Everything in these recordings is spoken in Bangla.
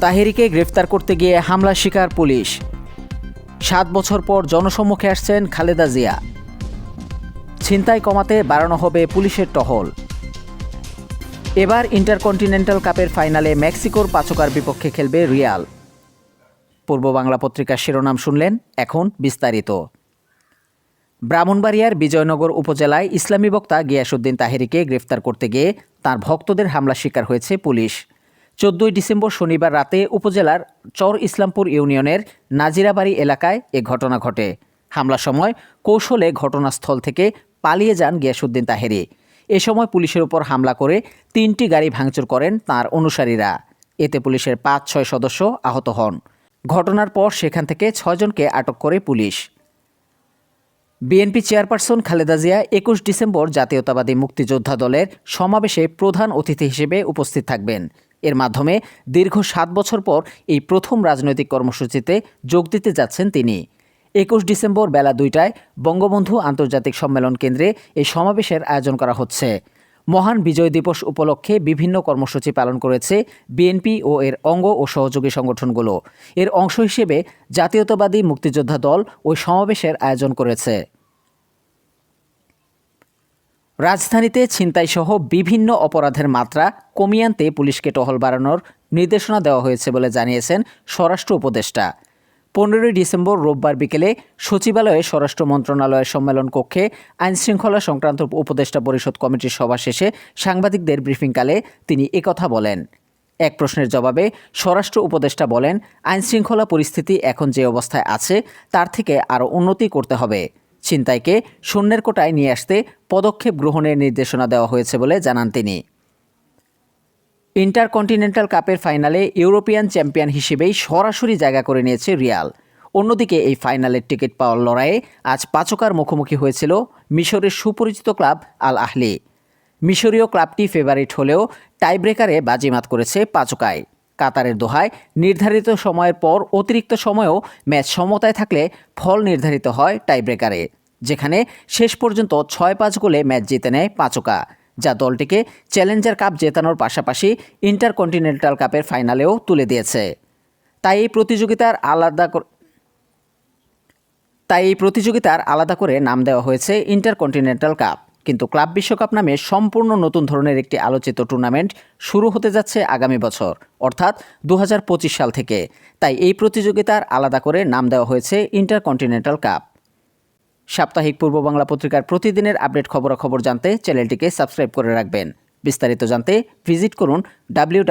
তাহেরিকে গ্রেফতার করতে গিয়ে হামলা শিকার পুলিশ। সাত বছর পর জনসম্মুখে আসছেন খালেদা জিয়া। ছিনতাই কমাতে বাড়ানো হবে পুলিশের টহল। এবার ইন্টারকন্টিনেন্টাল কাপের ফাইনালে মেক্সিকোর পাচকার বিপক্ষে খেলবে রিয়াল। পূর্ব বাংলা পত্রিকার শিরোনাম শুনলেন এখন বিস্তারিত। ব্রাহ্মণবাড়িয়ার বিজয়নগর উপজেলায় ইসলামী বক্তা গিয়াসুদ্দিন তাহেরিকে গ্রেফতার করতে গিয়ে তার ভক্তদের হামলা শিকার হয়েছে পুলিশ। চোদ্দই ডিসেম্বর শনিবার রাতে উপজেলার চর ইসলামপুর ইউনিয়নের নাজিরাবাড়ি এলাকায় এ ঘটনা ঘটে। হামলার সময় কৌশলে ঘটনাস্থল থেকে পালিয়ে যান গিয়াসুদ্দিন তাহেরি। এ সময় পুলিশের উপর হামলা করে তিনটি গাড়ি ভাঙচুর করেন তার অনুসারীরা। এতে পুলিশের পাঁচ, ছয় সদস্য আহত হন। ঘটনার পর সেখান থেকে ছয়জনকে আটক করে police. BNP chairperson Khaleda Zia একুশ ডিসেম্বর জাতীয়তাবাদী মুক্তিযোদ্ধা দলের সমাবেশে প্রধান অতিথি হিসেবে উপস্থিত থাকবেন। এর মাধ্যমে দীর্ঘ সাত বছর পর এই প্রথম রাজনৈতিক কর্মসূচিতে যোগ দিতে যাচ্ছেন তিনি। একুশ ডিসেম্বর বেলা দুইটায় বঙ্গবন্ধু আন্তর্জাতিক সম্মেলন কেন্দ্রে এই সমাবেশের আয়োজন করা হচ্ছে। মহান বিজয় দিবস উপলক্ষে বিভিন্ন কর্মসূচি পালন করেছে বিএনপি ও এর অঙ্গ ও সহযোগী সংগঠনগুলো। এর অংশ হিসেবে জাতীয়তাবাদী মুক্তিযোদ্ধা দল ওই সমাবেশের আয়োজন করেছে। রাজধানীতে ছিনতাইসহ বিভিন্ন অপরাধের মাত্রা কমিয়ে আনতে পুলিশকে টহল বাড়ানোর নির্দেশনা দেওয়া হয়েছে বলে জানিয়েছেন স্বরাষ্ট্র উপদেষ্টা। পনেরোই ডিসেম্বর রোববার বিকেলে সচিবালয়ে স্বরাষ্ট্র মন্ত্রণালয়ের সম্মেলন কক্ষে আইনশৃঙ্খলা সংক্রান্ত উপদেষ্টা পরিষদ কমিটির সভা শেষে সাংবাদিকদের ব্রিফিংকালে তিনি একথা বলেন। এক প্রশ্নের জবাবে স্বরাষ্ট্র উপদেষ্টা বলেন, আইনশৃঙ্খলা পরিস্থিতি এখন যে অবস্থায় আছে, তার থেকে আরও উন্নতি করতে হবে। ছিনতাইকে শূন্যের কোটায় নিয়ে আসতে পদক্ষেপ গ্রহণের নির্দেশনা দেওয়া হয়েছে বলে জানান তিনি। ইন্টারকন্টিনেন্টাল কাপের ফাইনালে ইউরোপিয়ান চ্যাম্পিয়ন হিসেবেই সরাসরি জায়গা করে নিয়েছে রিয়াল। অন্যদিকে এই ফাইনালের টিকিট পাওয়ার লড়াইয়ে আজ পাচকার মুখোমুখি হয়েছিল মিশরের সুপরিচিত ক্লাব আল আহলি মিশরীয় ক্লাবটি ফেভারিট হলেও টাইব্রেকারে বাজিমাত করেছে পাচকায়। কাতারের দোহায় নির্ধারিত সময়ের পর অতিরিক্ত সময়েও ম্যাচ সমতায় থাকলে ফল নির্ধারিত হয় টাইব্রেকারে। যেখানে শেষ পর্যন্ত ছয় পাঁচ গোলে ম্যাচ জিতে নেয় পাচকা, যা দলটিকে চ্যালেঞ্জার কাপ জেতানোর পাশাপাশি ইন্টারকন্টিনেন্টাল কাপের ফাইনালেও তুলে দিয়েছে। তাই এই প্রতিযোগিতার আলাদা তাই এই প্রতিযোগিতার আলাদা করে নাম দেওয়া হয়েছে ইন্টারকন্টিনেন্টাল কাপ। কিন্তু ক্লাব বিশ্বকাপ নামে সম্পূর্ণ নতুন ধরনের একটি আলোচিত টুর্নামেন্ট শুরু হতে যাচ্ছে আগামী বছর, অর্থাৎ দু হাজার পঁচিশ সাল থেকে। তাই এই প্রতিযোগিতার আলাদা করে নাম দেওয়া হয়েছে ইন্টারকন্টিনেন্টাল কাপ। সাপ্তাহিক পূর্ব বাংলা পত্রিকার প্রতিদিনের আপডেট খবরাখবর জানতে চ্যানেলটিকে সাবস্ক্রাইব করে রাখবেন। বিস্তারিত জানতে ভিজিট করুন W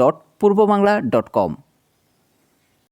dot Purbabangla dot com